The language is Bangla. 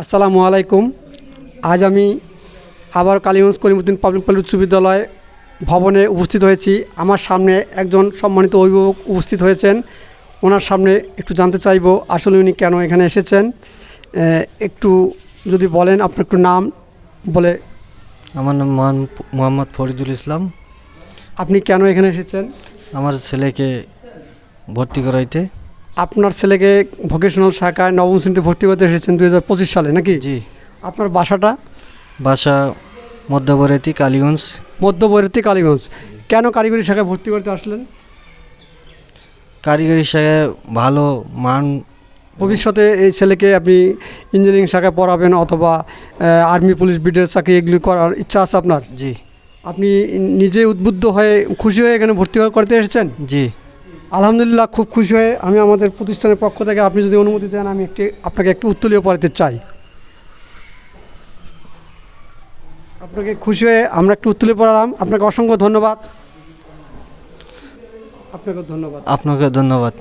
আসসালামু আলাইকুম। আজ আমি আবার কালীগঞ্জ করিমুদ্দিন পাবলিক কলেজ উচ্চ বিদ্যালয় ভবনে উপস্থিত হয়েছি। আমার সামনে একজন সম্মানিত অভিভাবক উপস্থিত হয়েছেন। ওনার সামনে একটু জানতে চাইব আসলে উনি কেন এখানে এসেছেন? একটু যদি বলেন আপনার একটু নাম বলে। আমার নাম মোহাম্মদ ফরিদুল ইসলাম। আপনি কেন এখানে এসেছেন? আমার ছেলেকে ভর্তি করাইতে। আপনার ছেলেকে ভোকেশনাল শাখায় নবম শ্রেণীতে ভর্তি করতে এসেছেন দু হাজার পঁচিশ সালে নাকি? জি। আপনার বাসাটা? বাসা মধ্যবরতী কালীগঞ্জ। মধ্যবর্তী কালীগঞ্জ। কেন কারিগরি শাখায় ভর্তি করতে আসলেন? কারিগরি শাখায় ভালো মান। ভবিষ্যতে এই ছেলেকে আপনি ইঞ্জিনিয়ারিং শাখায় পড়াবেন অথবা আর্মি পুলিশ বিডের চাকরি এগুলি করার ইচ্ছা আছে আপনার? জি। আপনি নিজে উদ্বুদ্ধ হয়ে খুশি হয়ে এখানে ভর্তি করতে এসেছেন? জি। আলহামদুলিল্লাহ, খুব খুশি হয়ে আমি আমাদের প্রতিষ্ঠানের পক্ষ থেকে আপনি যদি অনুমতি দেন, আমি একটি, আপনাকে একটু উত্তলীয় পড়াতে চাই। আপনাকে খুশি হয়ে আমরা একটু উত্তলে পড়ালাম। আপনাকে অসংখ্য ধন্যবাদ। আপনাকে ধন্যবাদ। আপনাকে ধন্যবাদ।